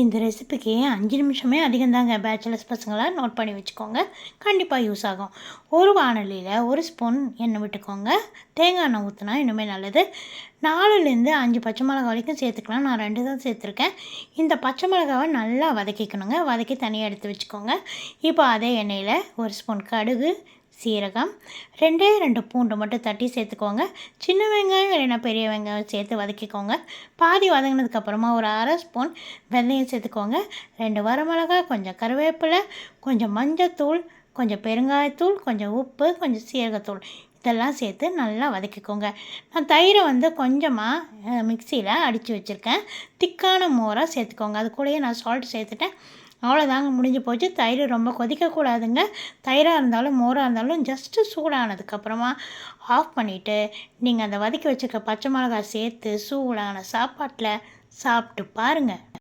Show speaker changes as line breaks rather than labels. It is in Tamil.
இந்த ரெசிபிக்கு அஞ்சு நிமிஷமே அதிகம்தாங்க. பேச்சுலர்ஸ் பசங்களை நோட் பண்ணி வச்சுக்கோங்க. கண்டிப்பாக யூஸ் ஆகும். ஒரு வானொலியில் ஒரு ஸ்பூன் எண்ணெய் விட்டுக்கோங்க. தேங்காய் எண்ணெய் ஊற்றினா இன்னுமே நல்லது. நாலுலேருந்து அஞ்சு பச்சை மிளகா வரைக்கும் சேர்த்துக்கலாம். நான் ரெண்டு தான் சேர்த்துருக்கேன். இந்த பச்சை மிளகாவை நல்லா வதக்கிக்கணுங்க. வதக்கி தனியாக எடுத்து வச்சுக்கோங்க. இப்போ அதே எண்ணெயில் ஒரு ஸ்பூன் கடுகு சீரகம். ரெண்டே ரெண்டு பூண்டு மட்டும் தட்டி சேர்த்துக்கோங்க. சின்ன வெங்காயம் இல்லைன்னா பெரிய வெங்காயம் சேர்த்து வதக்கிக்கோங்க. பாதி வதங்கினதுக்கப்புறமா ஒரு அரை ஸ்பூன் வெந்தயம் சேர்த்துக்கோங்க. ரெண்டு வரமிளகா கொஞ்சம் கருவேப்பிலை கொஞ்சம் மஞ்சத்தூள் கொஞ்சம் பெருங்காயத்தூள் கொஞ்சம் உப்பு கொஞ்சம் சீரகத்தூள் இதெல்லாம் சேர்த்து நல்லா வதக்கிக்கோங்க. நான் தயிரை வந்து கொஞ்சமாக மிக்சியில் அடித்து வச்சுருக்கேன். திக்கான மோராக சேர்த்துக்கோங்க. அது கூடயே நான் சால்ட் சேர்த்துட்டேன். அவ்வளோதாங்க முடிஞ்சு போச்சு. தயிர் ரொம்ப கொதிக்கக்கூடாதுங்க. தயிராக இருந்தாலும் மோராக இருந்தாலும் ஜஸ்ட்டு சூடானதுக்கப்புறமா ஆஃப் பண்ணிவிட்டு நீங்கள் அந்த வதக்கி வச்சுருக்க பச்சை மிளகாய் சேர்த்து சூடான சாப்பாட்டில் சாப்பிட்டு பாருங்கள்